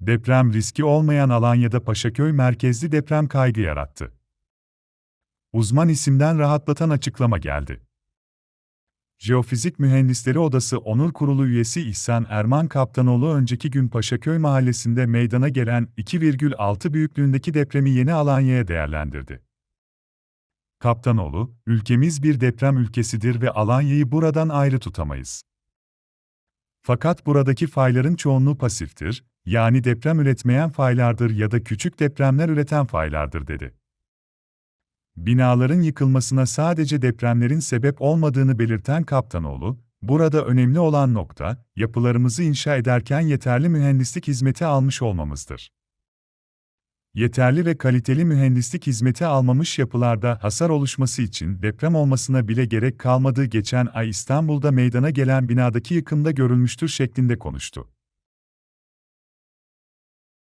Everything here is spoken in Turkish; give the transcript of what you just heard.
Deprem riski olmayan Alanya'da Paşaköy merkezli deprem kaygı yarattı. Uzman isimden rahatlatan açıklama geldi. Jeofizik Mühendisleri Odası Onur Kurulu üyesi İhsan Erman Kaptanoğlu önceki gün Paşaköy mahallesinde meydana gelen 2,6 büyüklüğündeki depremi yeni Alanya'ya değerlendirdi. Kaptanoğlu, ülkemiz bir deprem ülkesidir ve Alanya'yı buradan ayrı tutamayız. Fakat buradaki fayların çoğunluğu pasiftir, yani deprem üretmeyen faylardır ya da küçük depremler üreten faylardır dedi. Binaların yıkılmasına sadece depremlerin sebep olmadığını belirten Kaptanoğlu, burada önemli olan nokta, yapılarımızı inşa ederken yeterli mühendislik hizmeti almış olmamızdır. Yeterli ve kaliteli mühendislik hizmeti almamış yapılarda hasar oluşması için deprem olmasına bile gerek kalmadığı geçen ay İstanbul'da meydana gelen binadaki yıkımda görülmüştür şeklinde konuştu.